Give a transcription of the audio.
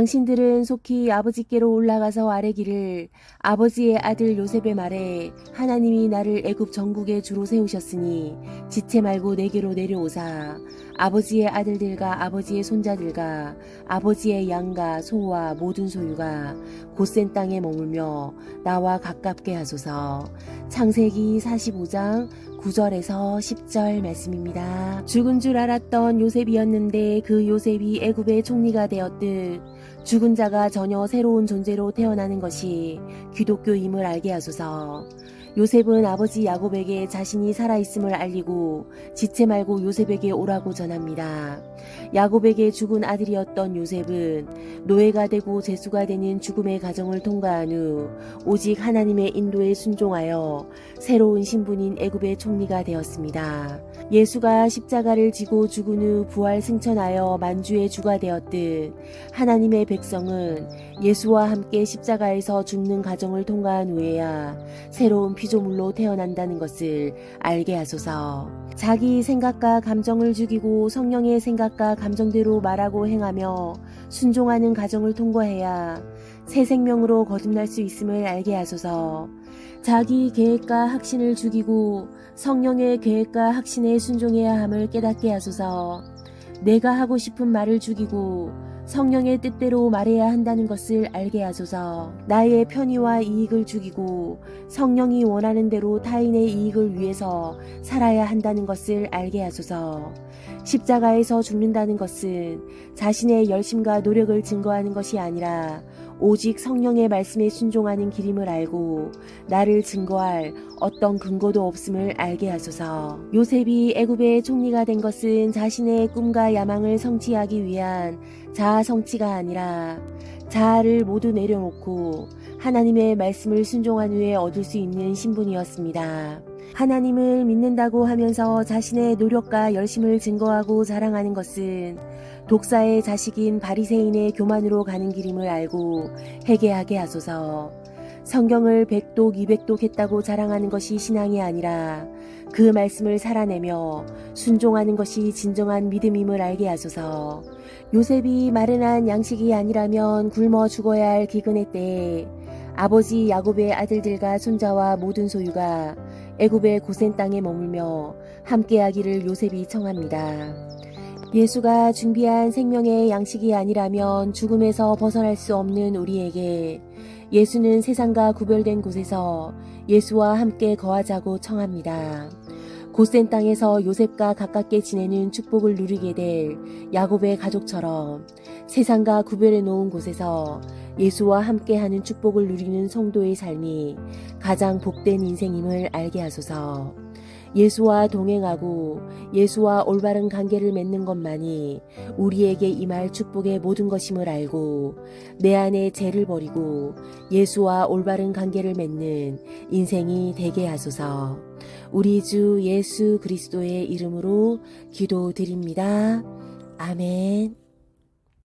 당신들은 속히 아버지께로 올라가서 아뢰기를 아버지의 아들 요셉의 말에 하나님이 나를 애굽 전국에 주로 세우셨으니 지체 말고 내게로 내려오사 아버지의 아들들과 아버지의 손자들과 아버지의 양과 소와 모든 소유가 곧센 땅에 머물며 나와 가깝게 하소서 창세기 45장 9절에서 10절 말씀입니다. 죽은 줄 알았던 요셉이었는데 그 요셉이 애굽의 총리가 되었듯 죽은 자가 전혀 새로운 존재로 태어나는 것이 기독교임을 알게 하소서. 요셉은 아버지 야곱에게 자신이 살아있음을 알리고 지체 말고 요셉에게 오라고 전합니다. 야곱에게 죽은 아들이었던 요셉은 노예가 되고 제수가 되는 죽음의 과정을 통과한 후 오직 하나님의 인도에 순종하여 새로운 신분인 애굽의 총리가 되었습니다. 예수가 십자가를 지고 죽은 후 부활 승천하여 만주의 주가 되었듯 하나님의 백성은 예수와 함께 십자가에서 죽는 과정을 통과한 후에야 새로운 피조물로 태어난다는 것을 알게 하소서. 자기 생각과 감정을 죽이고 성령의 생각과 감정대로 말하고 행하며 순종하는 과정을 통과해야 새 생명으로 거듭날 수 있음을 알게 하소서. 자기 계획과 확신을 죽이고 성령의 계획과 확신에 순종해야 함을 깨닫게 하소서. 내가 하고 싶은 말을 죽이고 성령의 뜻대로 말해야 한다는 것을 알게 하소서. 나의 편의와 이익을 죽이고 성령이 원하는 대로 타인의 이익을 위해서 살아야 한다는 것을 알게 하소서. 십자가에서 죽는다는 것은 자신의 열심과 노력을 증거하는 것이 아니라 오직 성령의 말씀에 순종하는 길임을 알고 나를 증거할 어떤 근거도 없음을 알게 하소서. 요셉이 애굽의 총리가 된 것은 자신의 꿈과 야망을 성취하기 위한 자아 성취가 아니라 자아를 모두 내려놓고 하나님의 말씀을 순종한 후에 얻을 수 있는 신분이었습니다. 하나님을 믿는다고 하면서 자신의 노력과 열심을 증거하고 자랑하는 것은 독사의 자식인 바리새인의 교만으로 가는 길임을 알고 회개하게 하소서. 성경을 백독, 이백독 했다고 자랑하는 것이 신앙이 아니라 그 말씀을 살아내며 순종하는 것이 진정한 믿음임을 알게 하소서. 요셉이 마련한 양식이 아니라면 굶어 죽어야 할 기근의 때에 아버지 야곱의 아들들과 손자와 모든 소유가 애굽의 고센 땅에 머물며 함께하기를 요셉이 청합니다. 예수가 준비한 생명의 양식이 아니라면 죽음에서 벗어날 수 없는 우리에게 예수는 세상과 구별된 곳에서 예수와 함께 거하자고 청합니다. 고센 땅에서 요셉과 가깝게 지내는 축복을 누리게 될 야곱의 가족처럼 세상과 구별해 놓은 곳에서 예수와 함께하는 축복을 누리는 성도의 삶이 가장 복된 인생임을 알게 하소서. 예수와 동행하고 예수와 올바른 관계를 맺는 것만이 우리에게 임할 축복의 모든 것임을 알고 내 안에 죄를 버리고 예수와 올바른 관계를 맺는 인생이 되게 하소서. 우리 주 예수 그리스도의 이름으로 기도드립니다. 아멘.